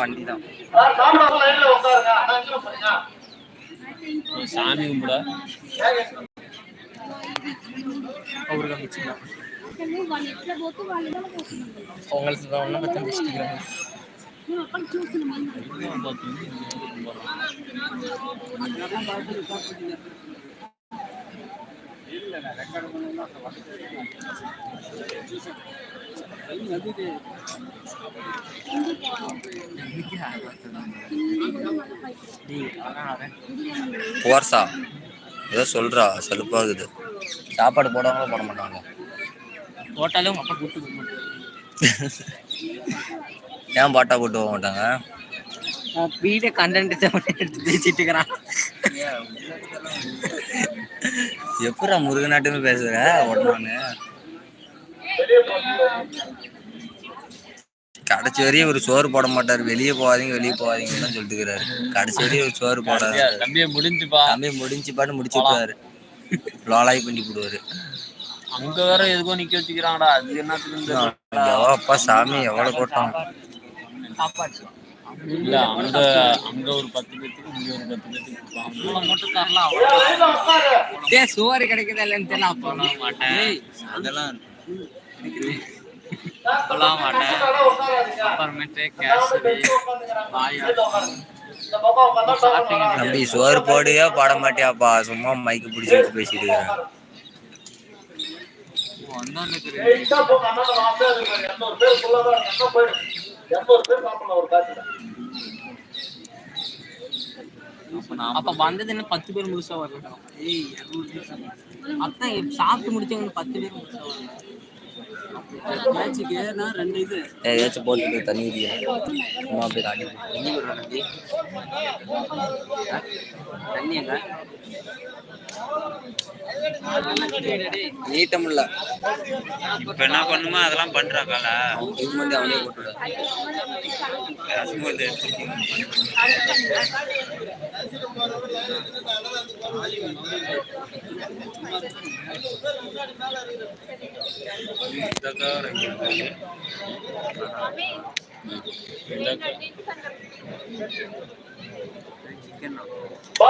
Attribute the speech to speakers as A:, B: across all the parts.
A: வண்டி தான்
B: சாமி கும்பிட
A: அவருக்கு வச்சுக்கலாம்
C: వాళ్ళు ఎట్లా పోతే
A: போர்ஸா ஏதோ சொல்றா சலுப்பாகுது. சாப்பாடு போடாம போட மாட்டாங்க.
B: போட்டாலே உங்க அப்பா கூட்டு போக மாட்டாரு
A: ஏன் பாட்டா போட்டு போக மாட்டாங்க?
B: வீடியோ கண்டென்ட் எடுத்து பேசிட்டு இருக்கிறான்.
A: எப்படா முருகநாட்டுமே பேசுற? உடனே கடைசி வரையும் ஒரு சோறு போட மாட்டாரு. வெளியே போகாதீங்க வெளியே போகாதீங்கன்னு சொல்லிட்டு இருக்கிறாரு கடைசி வரையும் ஒரு சோறு போடாது.
B: தம்பியை முடிஞ்சுப்பா.
A: தம்பி முடிஞ்சு பாட்டு முடிச்சு விட்டுறாரு லோலாய் பண்ணி போடுவாரு.
B: அங்க வேற எதுக்கோ நிக்க வச்சுக்கிறாங்கடா. அது
A: எவ்வளோ அப்பா சாமி எவ்வளவு கூட்டம்.
B: இல்ல அங்க அங்க ஒரு பத்து பேத்துக்கு இங்க ஒரு பத்து பேத்துக்கு சோறு கிடைக்குதா இல்லைன்னு தெரியல அப்ப மாட்டேன்.
A: அதெல்லாம்
B: சொல்ல மாட்டேன். அப்புறமேட்டு கேசரி பாயா
A: தம்பி சோறு போடுவியா பாட மாட்டியாப்பா? சும்மா மைக்கு பிடிச்சிட்டு பேசிட்டு இருக்கிறேன்
B: அப்ப வந்தது என்ன பத்து பேர் முழுசா வரணும் ஏய் அதான் சாப்பிட்டு முடிச்சவங்க பத்து பேர் முழுசா வரணும் மேட்சுக்கு நான் ரெண்டு இது.
A: ஏதாச்சும் போட்டு தண்ணி ஊதிக்கிறேன் சும்மா அப்படியே காட்டி
B: தண்ணி விடுறா தம்பி தண்ணி எங்க?
D: இப்ப என்ன பண்ணுமோ? அதெல்லாம் பண்றாங்கல்ல
A: இது மட்டும் அவனே போட்டுவிட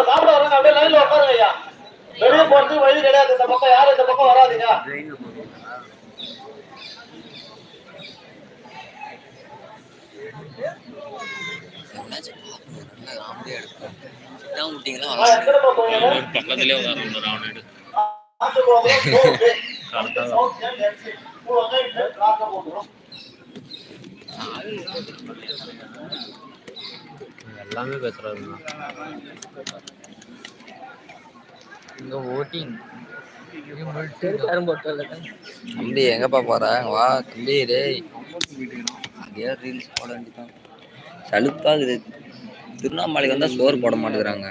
E: சாப்பிட வராங்க. அப்படியே லைன்ல உட்காருங்க ஐயா. வெளியே போறதுக்கு வழி கிடையாது. இந்த பக்கம் யாரும் இந்த பக்கம் வராதீங்க. பக்கம் போவீங்க?
D: பக்கத்துலயே உதாரணம் ராவணன்.
B: எல்லாமே பேசுறாரு இங்க ஓட்டிங்
A: தம்பி எங்கப்பா போற? வா தம்பி டேய் அதே ரீல்ஸ் போட வேண்டியதான் சலுப்பாகுது. திருவண்ணாமலைக்கு வந்தா சோறு போட மாட்டேங்கிறாங்க.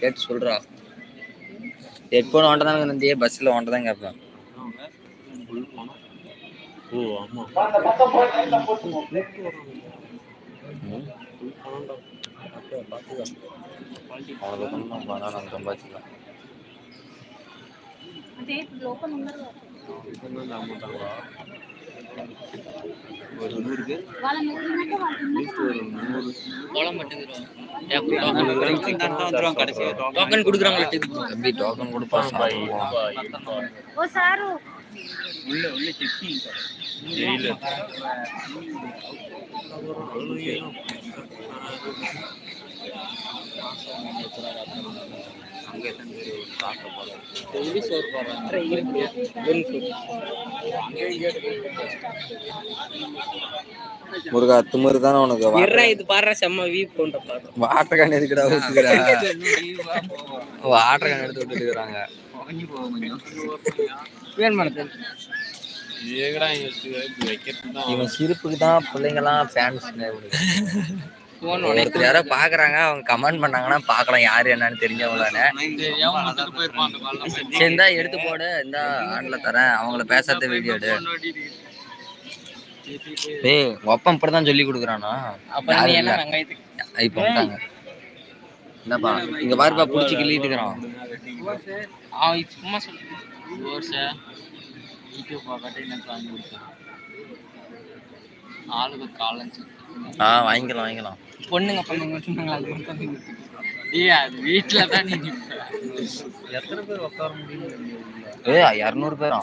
A: கேட்டு சொல்றா. ஹெட்ஃபோன் வாண்ட தான் நந்தியே பஸ்ஸில் வாண்ட தான் கேட்பேன்.
B: ஓ ஆமா.
E: அந்த
A: ஒரு நூறு பேர்
D: வந்துருவாங்க
A: அங்கே எத்தனை பேர் சாப்பிட போகிறோம்
B: டெய்லி சோறு போடுறாங்க வெறும் சோறு
A: முருகா திமிரு தானே உனக்கு
B: எர்ரா இது பாடுற செம்ம வீ போன்ற பாடுற
A: வாட்டர் கேன் எதுக்குடா ஊத்துக்கிறா வாட்டர் கேன் எடுத்து விட்டுட்டு இருக்காங்க
B: வேணுமானது
A: இவன் சிரிப்புக்கு தான் பிள்ளைங்கலாம் ஃபேன்ஸ்
B: போன்
A: ஒருத்தர் யாரோ பாக்குறாங்க அவங்க கமெண்ட் பண்ணாங்கன்னா பார்க்கலாம் யாரு என்னன்னு தெரிஞ்சவங்களானே
B: தெரியாம வந்துட்டு போயிருப்பான் அந்த காலம்
A: சரி இந்தா எடுத்து போடு இந்த ஆன்ல தரேன் அவங்கள பேசாத வீடியோ எடு. ஏய் ஒப்பம் இப்படிதான் சொல்லி கொடுக்குறானா? இப்போ வந்துட்டாங்க. என்னப்பா இங்க பாருப்பா புடிச்சு கிள்ளிட்டு
B: அவன் சும்மா சொல்லி கொடுத்தேன் ஆளுக்கு காலேஜ்
A: ஆ வாங்கிக்கலாம் வாங்கிக்கலாம்.
B: பொண்ணுங்க பொண்ணுங்க சொன்னாங்க அது மட்டும் தான். நிப்பேன். ஏய் அது வீட்டுல தான் நீ நிப்ப.
D: எத்தனை பேர் உட்கார முடியும்
A: ஏ இரநூறு பேரா?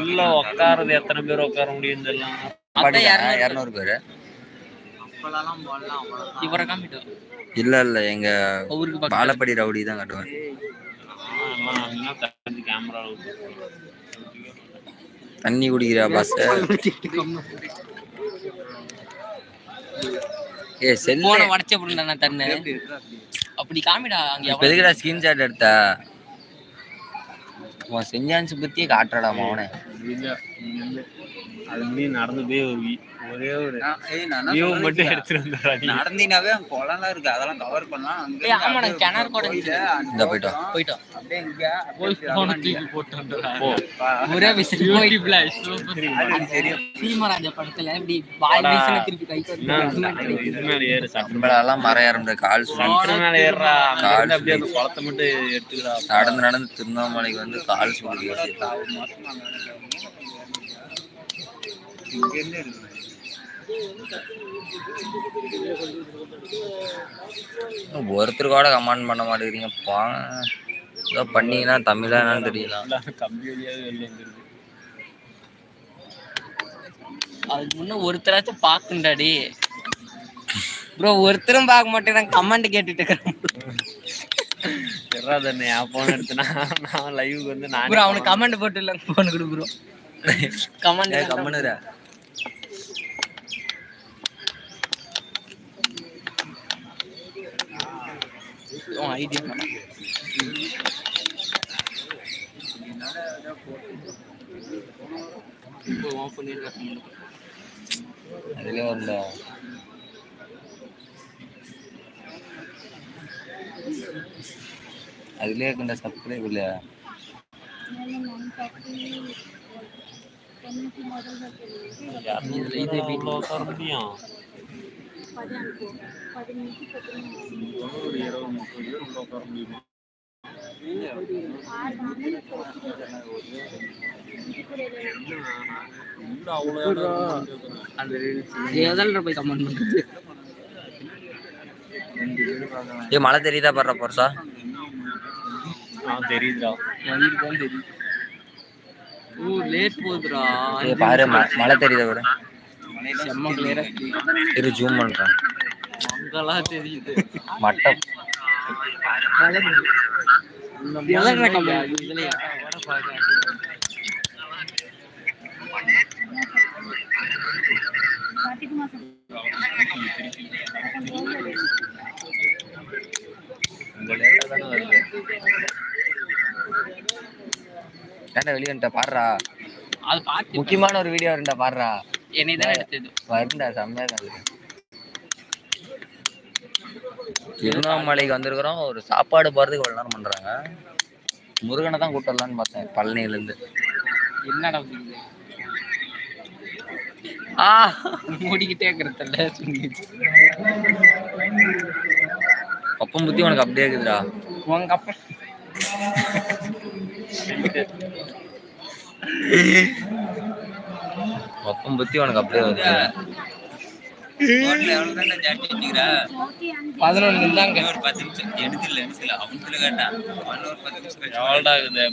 D: உள்ள உட்காரது எத்தனை பேர் உட்கார முடியும்
B: அதான் இரநூறு.
A: பேரு?
B: இவரை
A: இல்ல இல்ல எங்க பாலப்படி ரவுடி தான் கட்டுவேன் தண்ணி குடிக்கிறியா பாஸ்? ஏ செல்லு.
B: போன உடச்ச நான் தண்ணு அப்படி காமிடா அங்க
A: இப்ப எதுக்குடா ஸ்கிரீன்ஷாட் எடுத்த? உன் செஞ்சான்ஸ் பத்தியே காட்டுறடா மவனே.
D: அது நடந்து போய் ஒரு ஒரே ஒரு வியூ மட்டும் எடுத்துட்டு வந்துடுறாங்க
F: நடந்தீங்கன்னாவே அங்க குளம்லாம் இருக்கு. அதெல்லாம் கவர் பண்ணலாம். அங்க
B: ஆமாடா, கிணறு கூட.
A: இந்த போயிட்டோம்
B: போயிட்டோம்
F: அப்படியே இங்க
B: போய் போன தூக்கி போட்டு. ஒரே விசில் யூடியூப்ல
F: தெரியும்
B: சீமராஜா படத்துல இப்படி
D: வாடா.
B: வீசின திருப்பி கை
D: என்ன இது மேல ஏறு
A: நம்மளாலாம் மரம் ஏற. முடியாது கால்
D: சட்டம் மேல அங்க
A: கால்
D: அப்படியே அந்த குளத்தை மட்டும் எடுத்துக்கிறா.
A: நடந்து நடந்து திருவண்ணாமலைக்கு வந்து கால் சுழி
F: இங்க இருந்து இருக்கு?
A: ஒருத்தர் கூட கமெண்ட் பண்ண மாட்டேங்கிறீங்க. பா ஏதோ பண்ணீங்கன்னா தமிழா என்னன்னு தெரியல.
B: அதுக்கு முன்ன ஒருத்தராச்சும் பாக்குண்டாடி ப்ரோ ஒருத்தரும் பார்க்க மாட்டேன் நான் கமெண்ட் கேட்டுட்டு இருக்கிறேன்.
D: என் போன் எடுத்துனா நான் லைவுக்கு வந்து நான்
B: ப்ரோ அவனுக்கு கமெண்ட் போட்டு இல்ல போன் கொடு ப்ரோ கமெண்ட்
A: கம்மனுரா
B: ஐடியா இப்போ ஓன் பண்ணிருக்கேன்
A: அதுலயே வரல அதுலயே இருக்கின்ற சப்ஸ்கிரைப் இல்லையா
B: இதுல இது
D: உள்ள உட்கார முடியும் முடியுமா உள்ள அவ்வளோ இடம் இருக்கு.
B: அந்த எதில் போய் கமெண்ட் பண்றது
A: ஏ மழை தெரியுதா படுற பொருசா?
D: ஆ தெரியுதுடா.
B: ஓ லேட் போகுதுடா.
A: பாரு ம- மழை தெரியுதா
B: செம்ம கிளியரா
A: இரு ஜூம் பண்றேன்
B: அங்கெல்லாம் தெரியுது.
A: மட்டம். வெளியே பாடுறா. முக்கியமான ஒரு வீடியோ இருந்தா பாடுறா.
B: என்னை தான் எடுத்தது?
A: வருண்டா செம்மையா தான். திருவண்ணாமலைக்கு வந்திருக்கிறோம். ஒரு சாப்பாடு போறதுக்கு இவ்வளவு நேரம் பண்றாங்க. முருகனை தான் கூட்டு வரலான்னு பார்த்தேன் பழனியில இருந்து
B: என்னடா?
A: ஆ.
B: மூடிக்கிட்டே இருக்கிறதில்ல
A: அப்பம் புத்தி உனக்கு அப்படியே இருக்குதுடா.
B: உங்க அப்பா.
A: அப்பம் புத்தி உனக்கு அப்படியே வருது
B: பதினொன்று இருந்தாங்க
D: எவ்வளோடா இருக்குது?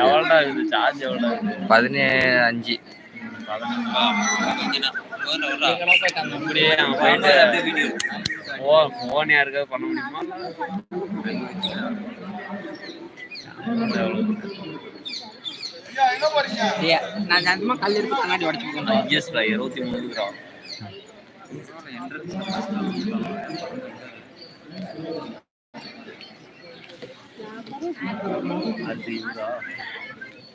D: எவ்வளோடா இருக்குது? சார்ஜ் எவ்வளோ இருக்குது?
A: பதினேழு அஞ்சு.
D: அவன் ஃபோன் யாருக்காவது பண்ண முடியுமா?
B: நான் நிஜமா கல் எடுத்து கண்ணாடி
D: ஐஎஸ்டா இருபத்தி மூணு ரூபா அது இவரா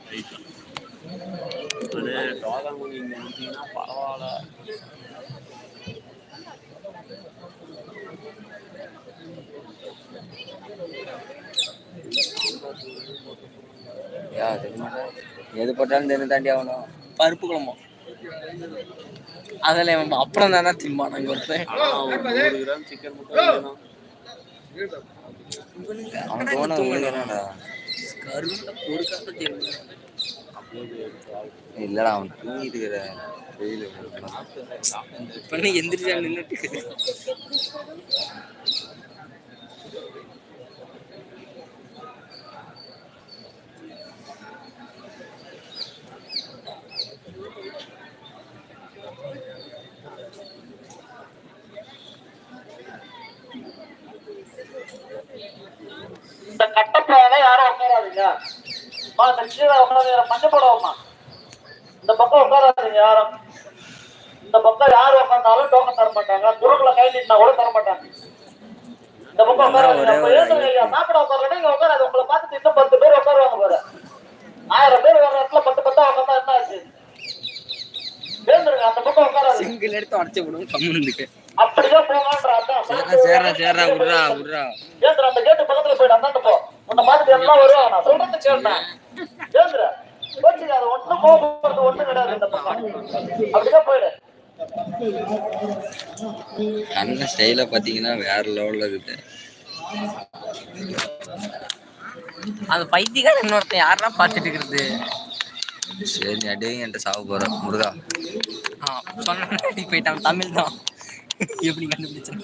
D: ரைட்டா அது டோகாமணி இங்கே இருந்தீங்கன்னா பரவாயில்ல.
A: யா தெரியுமாடா எது போட்டாலும் தெரிஞ்சு தாண்டி ஆகணும்.
B: பருப்பு குழம்பு. அதில் இவன் அப்புறம் தானே திம்பான் அங்கே ஒருத்தன்.
A: அவன் தோண
B: தெரியும்
A: இல்லடா அவன் தூங்கிட்டு இருக்கிற. வெயில்
B: எந்திரிச்சா நின்னுட்டு
E: இந்த கட்டப்பையில யாரும் உட்காராதீங்க அம்மா, இந்த கீழே உட்காந்து மஞ்சள் போடுவோம்மா இந்த பக்கம் உட்காராதீங்க யாரும். இந்த பக்கம் யார் உட்காந்தாலும் டோக்கன் தர மாட்டாங்க. குறுக்குல கை நீட்டினா கூட தர மாட்டாங்க. இந்த பக்கம் உட்காராதீங்க. மாப்பிட உட்காரணும் இங்க உட்காராது உங்களை பார்த்துட்டு இன்னும் பத்து பேர் உட்காருவாங்க பாரு. ஆயிரம் பேர் வர இடத்துல பத்து பத்தா உட்காந்தா என்ன ஆச்சு? அந்த பக்கம் உட்காராது
B: சிங்கிள் எடுத்து உடச்சு விடுவோம் கம்முன்னு இருந்துட்டு.
E: அப்படியே போங்கன்ற அதான்
A: சேர்றா சேர்றா விட்றா விட்றா.
E: ஏந்திர அந்த கேட்டு பக்கத்துல போயிடு அந்தாண்ட போ. உன்னை பார்த்துட்டு எல்லாம் வருவாங்க. நான் சொல்றது கேட்டேன் அது ஒண்ணும் போகிறது ஒண்ணும் கிடையாது இந்த பக்கம். அப்படியே போயிடு.
A: அண்ணன் ஸ்டைல பாத்தீங்கன்னா வேற லெவல்ல இருக்குது.
B: அந்த பைத்தியக்கார இன்னொருத்தன் யாரா பார்த்துட்டு இருக்கிறது?
A: சரி நீ அடியே என்கிட்ட சாவ போற முருகா.
B: ஆ சொன்ன போயிட்டான் தமிழ் தான். எப்படி கண்டுபிடிச்சேன்?